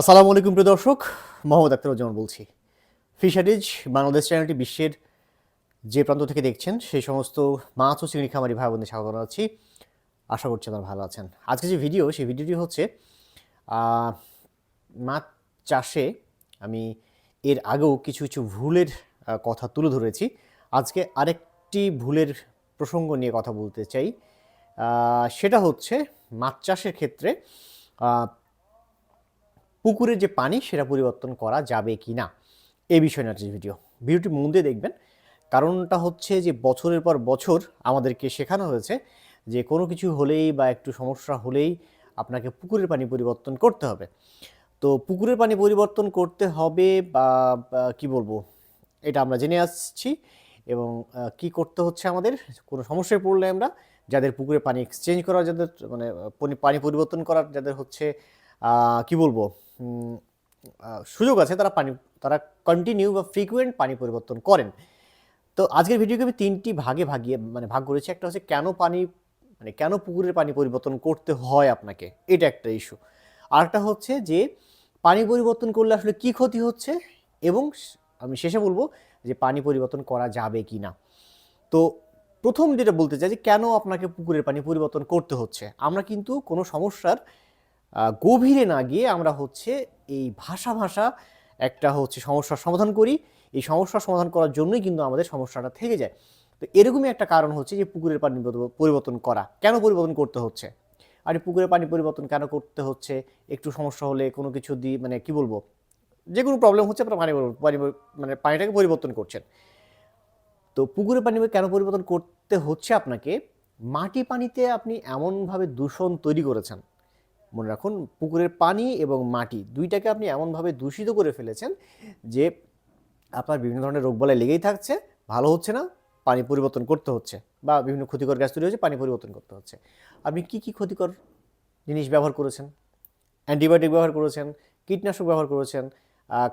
আসসালামু আলাইকুম প্রিয় দর্শক, মোহাম্মদ আক্তারুজ্জামান বলছি। ফিশারিজ বাংলাদেশ চ্যানেলটি বিশ্বের যে প্রান্ত থেকে দেখছেন, সেই সমস্ত মাছ ও চিংড়ি খামারি ভাই বোনদের স্বাগত জানাচ্ছি। আশা করছি আপনারা ভালো আছেন। আজকে যে ভিডিও সেই ভিডিওটি হচ্ছে মাছ চাষে আমি এর আগেও কিছু কিছু ভুলের কথা তুলে ধরেছি। আজকে আরেকটি ভুলের প্রসঙ্গ নিয়ে কথা বলতে চাই। সেটা হচ্ছে মাছ চাষের ক্ষেত্রে পুকুরের যে পানি, সেটা পরিবর্তন করা যাবে কি না এই বিষয় আজকের ভিডিও ভিডিওটি মন দিয়ে দেখবেন। কারণটা হচ্ছে যে, বছরের পর বছর আমাদেরকে শেখানো হয়েছে যে, কোনো কিছু হলেই বা একটু সমস্যা হলেই আপনাকে পুকুরের পানি পরিবর্তন করতে হবে। তো পুকুরের পানি পরিবর্তন করতে হবে বা কি বলব? এটা আমরা জেনে আসছি এবং কি করতে হচ্ছে আমাদের? কোনো সমস্যায় পড়লে আমরা যাদের পুকুরে পানি এক্সচেঞ্জ করার যাদের মানে পনি- পরিবর্তন করার যাদের হচ্ছে কি বলব? সুযোগ আছে তারা পানি, তারা কন্টিনিউ বা ফ্রিকুয়েন্ট পানি পরিবর্তন করেন। তো আজকের ভিডিওকে আমি তিনটি ভাগে ভাগিয়ে মানে ভাগ করেছি। একটা হচ্ছে কেন পানি মানে কেন পুকুরের পানি পরিবর্তন করতে হয় আপনাকে? এটা একটা ইস্যু আরেকটা হচ্ছে যে, পানি পরিবর্তন করলে আসলে কি ক্ষতি হচ্ছে? এবং আমি শেষে বলব যে পানি পরিবর্তন করা যাবে কি না। তো প্রথম যেটা বলতে চাই যে, কেন আপনাকে পুকুরের পানি পরিবর্তন করতে হচ্ছে? আমরা কিন্তু কোনো সমস্যার গভীরে না গিয়ে আমরা হচ্ছে এই ভাষা ভাষা একটা হচ্ছে সমস্যার সমাধান করি। এই সমস্যার সমাধান করার জন্যই কিন্তু আমাদের সমস্যাটা থেকে যায়। তো এরকমই একটা কারণ হচ্ছে যে পুকুরের পানি পরিবর্তন করা। কেন পরিবর্তন করতে হচ্ছে? আর পুকুরের পানি পরিবর্তন কেন করতে হচ্ছে? একটু সমস্যা হলে কোনো কিছু দিয়ে মানে কি বলব? যে কোনো প্রবলেম হচ্ছে, আপনার পানি পানি মানে পানিটাকে পরিবর্তন করছেন। তো পুকুরের পানি কেন পরিবর্তন করতে হচ্ছে আপনাকে? মাটি পানিতে আপনি এমনভাবে দূষণ তৈরি করেছেন। মনে রাখুন, পুকুরের পানি এবং মাটি দুইটাকে আপনি এমনভাবে দূষিত করে ফেলেছেন যে আপনার বিভিন্ন ধরনের রোগবালাই লেগেই থাকছে, ভালো হচ্ছে না, পানি পরিবর্তন করতে হচ্ছে বা বিভিন্ন ক্ষতিকর গ্যাস তৈরি হচ্ছে পানি পরিবর্তন করতে হচ্ছে। আপনি কি কি ক্ষতিকর জিনিস ব্যবহার করেছেন? অ্যান্টিবায়োটিক ব্যবহার করেছেন, কীটনাশক ব্যবহার করেছেন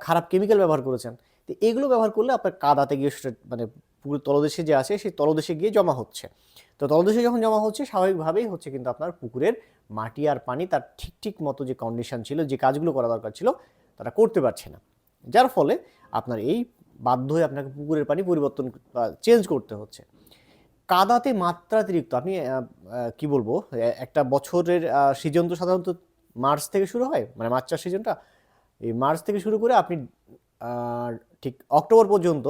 খারাপ কেমিক্যাল ব্যবহার করেছেন, তো এগুলো ব্যবহার করলে আপনার কাদাতে গিয়ে মানে পুকুর তলদেশে যে আছে, সেই তলদেশে গিয়ে জমা হচ্ছে। তো তলদেশে যখন জমা হচ্ছে, স্বাভাবিকভাবেই হচ্ছে কিন্তু আপনার পুকুরের মাটি আর পানি তার ঠিক ঠিক মতো যে কন্ডিশন ছিল, যে কাজগুলো করা দরকার ছিল, তারা করতে পারছে না। যার ফলে আপনার এই বাধ্য হয়ে আপনাকে পুকুরের পানি পরিবর্তন চেঞ্জ করতে হচ্ছে। কাদাতে মাত্রাতিরিক্ত, আপনি কি বলব একটা বছরের সিজন তো সাধারণত মার্চ থেকে শুরু হয় মানে মার্চ সিজনটা, এই মার্চ থেকে শুরু করে আপনি ঠিক অক্টোবর পর্যন্ত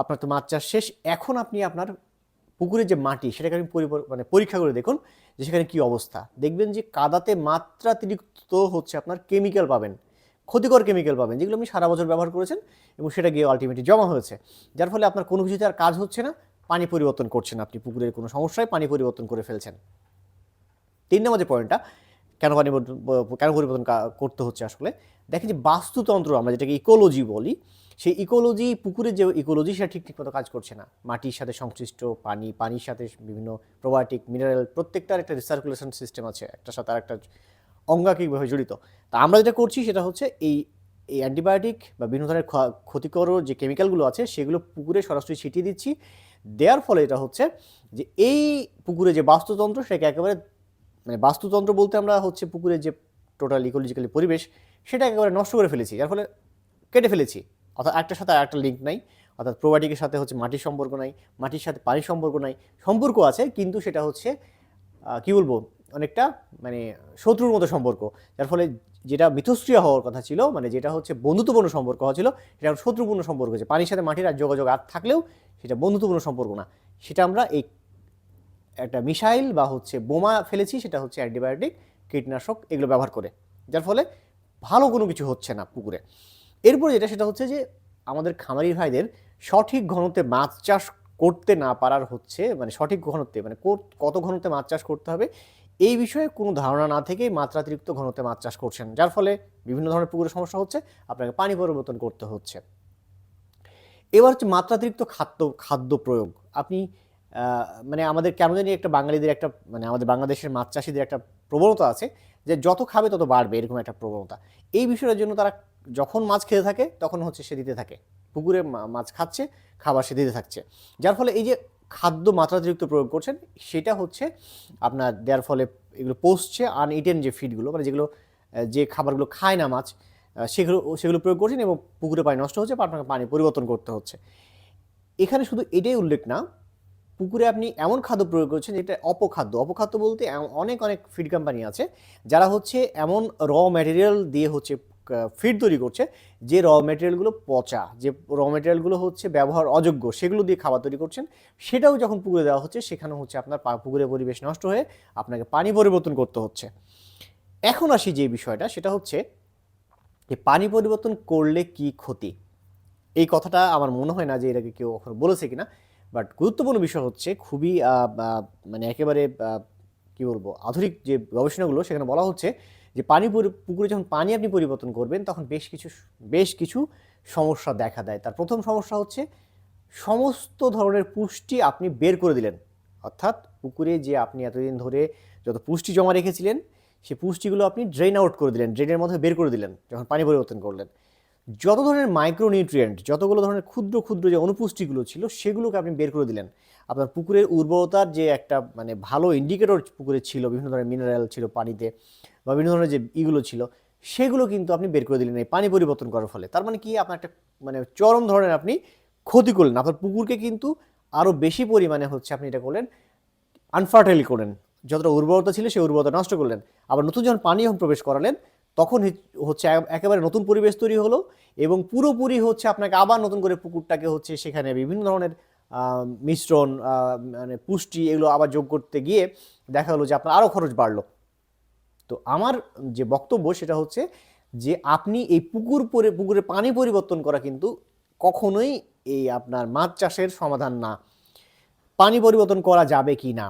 আপনার তো মাছ চাষ শেষ। এখন আপনি আপনার পুকুরের যে মাটি, সেটাকে আপনি মানে পরীক্ষা করে দেখুন যে সেখানে কী অবস্থা। দেখবেন যে কাদাতে মাত্রাতিরিক্ত হচ্ছে আপনার কেমিক্যাল পাবেন, ক্ষতিকর কেমিক্যাল পাবেন, যেগুলো আপনি সারা বছর ব্যবহার করেছেন এবং সেটা গিয়ে আলটিমেটলি জমা হয়েছে। যার ফলে আপনার কোনো কিছুতে আর কাজ হচ্ছে না, পানি পরিবর্তন করছেন আপনি, পুকুরের কোনো সমস্যায় পানি পরিবর্তন করে ফেলছেন। তিন নম্বর যে পয়েন্টটা কেন পানি কেন পরিবর্তন করতে হচ্ছে আসলে? দেখেন যে বাস্তুতন্ত্র আমরা যেটাকে ইকোলজি বলি সেই ইকোলজি পুকুরের যে ইকোলজি সেটা ঠিক ঠিক মতো কাজ করছে না। মাটির সাথে সংশ্লিষ্ট, পানি, পানির সাথে বিভিন্ন প্রোবায়োটিক মিনারেল প্রত্যেকটার একটা রিসার্কুলেশন সিস্টেম আছে, একটা সাথে আর একটা অঙ্গাঙ্গিকভাবে জড়িত। তা আমরা যেটা করছি সেটা হচ্ছে এই এই অ্যান্টিবায়োটিক বা বিভিন্ন ধরনের ক্ষতিকর যে কেমিক্যালগুলো আছে, সেগুলো পুকুরে সরাসরি ছিটিয়ে দিচ্ছি। দেওয়ার ফলে এটা হচ্ছে যে এই পুকুরে যে বাস্তুতন্ত্র, সেটাকে একেবারে মানে বাস্তুতন্ত্র বলতে আমরা হচ্ছে পুকুরের যে টোটাল ইকোলজিক্যালি পরিবেশ, সেটা একেবারে নষ্ট করে ফেলেছি। যার ফলে কেটে ফেলেছি। অর্থাৎ একটার সাথে একটা লিঙ্ক নাই, অর্থাৎ প্রোবায়োটিকের সাথে হচ্ছে মাটির সম্পর্ক নাই, মাটির সাথে পানির সম্পর্ক নাই, সম্পর্ক আছে, কিন্তু সেটা হচ্ছে কি বলব, অনেকটা মানে শত্রুর মতো সম্পর্ক, যার ফলে যেটা মিথস্ক্রিয়া হওয়ার কথা ছিল মানে যেটা হচ্ছে বন্ধুত্বপূর্ণ সম্পর্ক হওয়া ছিল সেটা শত্রুপূর্ণ সম্পর্ক হচ্ছে পানির সাথে মাটির আর যোগাযোগ আর থাকলেও সেটা বন্ধুত্বপূর্ণ সম্পর্ক না। সেটা আমরা এই একটা মিসাইল বা হচ্ছে বোমা ফেলেছি, সেটা হচ্ছে অ্যান্টিবায়োটিক, কীটনাশক, এগুলো ব্যবহার করে, যার ফলে ভালো কোনো কিছু হচ্ছে না পুকুরে। এরপরে যেটা, সেটা হচ্ছে যে আমাদের খামারি ভাইদের সঠিক ঘনত্বে মাছ চাষ করতে না পারার হচ্ছে মানে সঠিক ঘনত্বে মানে কত ঘনত্বে মাছ চাষ করতে হবে, এই বিষয়ে কোনো ধারণা না থেকেই মাত্রাতিরিক্ত ঘনত্বে মাছ চাষ করছেন। যার ফলে বিভিন্ন ধরনের পুকুরের সমস্যা হচ্ছে, আপনাকে পানি পরিবর্তন করতে হচ্ছে। এবার হচ্ছে মাত্রাতিরিক্ত খাদ্য খাদ্য প্রয়োগ। আপনি মানে আমাদের কেন জানি একটা বাঙালিদের একটা মানে আমাদের বাংলাদেশের মাছ চাষিদের একটা প্রবণতা আছে যে যত খাবে তত বাড়বে, এরকম একটা প্রবণতা। এই বিষয়ের জন্য তারা যখন মাছ খেতে থাকে, তখন হচ্ছে সে দিতে থাকে। পুকুরে মাছ খাচ্ছে, খাবার সে দিতে থাকছে। যার ফলে এই যে খাদ্য মাত্রাতিরিক্ত প্রয়োগ করছেন, সেটা হচ্ছে আপনার দেওয়ার ফলে এগুলো পচছে আনইটেন যে ফিডগুলো মানে যেগুলো যে খাবারগুলো খায় না মাছ সেগুলো সেগুলো প্রয়োগ করছেন এবং পুকুরে পানি নষ্ট হচ্ছে আপনাকে পানি পরিবর্তন করতে হচ্ছে। এখানে শুধু এটাই উল্লেখ না পুকুরে আপনি এমন খাদ্য প্রয়োগ করছেন যেটা অপখাদ্য। অপখাদ্য বলতে অনেক অনেক ফিড কোম্পানি আছে যারা হচ্ছে এমন র ম্যাটেরিয়াল দিয়ে হচ্ছে ফিড তৈরি করছে যে র ম্যাটেরিয়ালগুলো পচা, যে র ম্যাটেরিয়ালগুলো হচ্ছে ব্যবহার অযোগ্য, সেগুলো দিয়ে খাবার তৈরি করছেন। সেটাও যখন পুকুরে দেওয়া হচ্ছে সেখানে হচ্ছে আপনার পুকুরের পরিবেশ নষ্ট হয়ে আপনাকে পানি পরিবর্তন করতে হচ্ছে। এখন আসি যে বিষয়টা, সেটা হচ্ছে যে পানি পরিবর্তন করলে কি ক্ষতি? এই কথাটা আমার মনে হয় না যে এটাকে কেউ কখনো বলেছে কিনা। বাট গুরুত্বপূর্ণ বিষয় হচ্ছে খুবই মানে একেবারে কি বলব, আধুনিক যে গবেষণাগুলো সেখানে বলা হচ্ছে যে পানি পুকুরে যখন পানি আপনি পরিবর্তন করবেন তখন বেশ কিছু বেশ কিছু সমস্যা দেখা দেয়। তার প্রথম সমস্যা হচ্ছে সমস্ত ধরনের পুষ্টি আপনি বের করে দিলেন। অর্থাৎ পুকুরে যে আপনি এতদিন ধরে যত পুষ্টি জমা রেখেছিলেন সেই পুষ্টিগুলো আপনি ড্রেন আউট করে দিলেন ড্রেনের মধ্যে বের করে দিলেন যখন পানি পরিবর্তন করলেন। যত ধরনের মাইক্রোনিউট্রিয়েন্ট যতগুলো ধরনের ক্ষুদ্র ক্ষুদ্র যে অনুপুষ্টিগুলো ছিল, সেগুলোকে আপনি বের করে দিলেন। আপনার পুকুরের উর্বরতার যে একটা মানে ভালো ইন্ডিকেটর পুকুরে ছিল, বিভিন্ন ধরনের মিনারেল ছিল পানিতে বা বিভিন্ন ধরনের যে ইগুলো ছিল, সেগুলো কিন্তু আপনি বের করে দিলেন এই পানি পরিবর্তন করার ফলে। তার মানে কি? আপনার একটা মানে চরম ধরনের আপনি ক্ষতি করলেন। আপনার পুকুরকে কিন্তু আরও বেশি পরিমাণে হচ্ছে আপনি এটা করলেন আনফার্টাইল করলেন। যতটা উর্বরতা ছিল, সেই উর্বরতা নষ্ট করলেন। আবার নতুন যখন পানি প্রবেশ করালেন তখন হচ্ছে একেবারে নতুন পরিবেশ তৈরি হলো এবং পুরোপুরি হচ্ছে আপনাকে আবার নতুন করে পুকুরটাকে হচ্ছে সেখানে বিভিন্ন ধরনের মিশ্রণ মানে পুষ্টি এগুলো আবার যোগ করতে গিয়ে দেখা হলো যে আপনার আরও খরচ বাড়লো। তো আমার যে বক্তব্য সেটা হচ্ছে যে আপনি এই পুকুর পরে, পুকুরে পানি পরিবর্তন করা কিন্তু কখনোই এই আপনার মাছ চাষের সমাধান না। পানি পরিবর্তন করা যাবে কি না?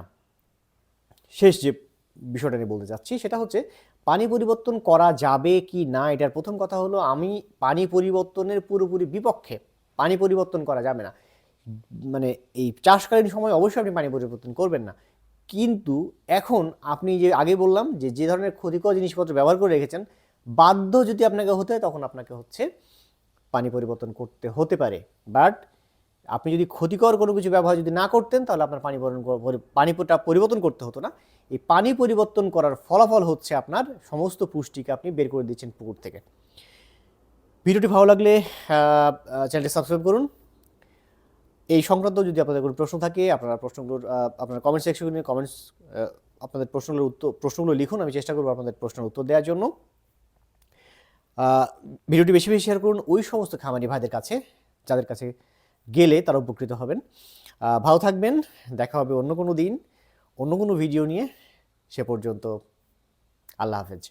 শেষ যে বিষয়টা নিয়ে বলতে চাচ্ছি সেটা হচ্ছে পানি পরিবর্তন করা যাবে কি না, এটার প্রথম কথা হলো আমি পানি পরিবর্তনের পুরোপুরি বিপক্ষে পানি পরিবর্তন করা যাবে না। মানে এই চাষকালীন সময় অবশ্যই আপনি পানি পরিবর্তন করবেন না। কিন্তু এখন আপনি যে আগে বললাম যে যে ধরনের ক্ষতিকর জিনিসপত্র ব্যবহার করে রেখেছেন, বাধ্য যদি আপনাকে হতে হয়, তখন আপনাকে হচ্ছে পানি পরিবর্তন করতে হতে পারে। বাট আপনি যদি ক্ষতিকর কোনো কিছু ব্যবহার যদি না করতেন, তাহলে আপনার পানি পানিটা পরিবর্তন করতে হতো না। এই পানি পরিবর্তন করার ফলাফল হচ্ছে আপনার সমস্ত পুষ্টিকে আপনি বের করে দিচ্ছেন পুকুর থেকে। ভিডিওটি ভালো লাগলে চ্যানেলটি সাবস্ক্রাইব করুন। এই সংক্রান্ত যদি আপনাদের কোনো প্রশ্ন থাকে, আপনারা প্রশ্নগুলোর আপনার কমেন্ট সেকশনে কমেন্টস আপনাদের প্রশ্নগুলোর উত্তর, প্রশ্নগুলো লিখুন, আমি চেষ্টা করব আপনাদের প্রশ্নের উত্তর দেওয়ার জন্য। ভিডিওটি বেশি বেশি শেয়ার করুন। ওই সমস্ত খামারি ভাইদের কাছে, যাদের কাছে গেলে তারা উপকৃত হবেন। ভালো থাকবেন। দেখা হবে অন্য কোনো দিন, অন্য কোনো ভিডিও নিয়ে। সে পর্যন্ত আল্লাহ হাফেজ।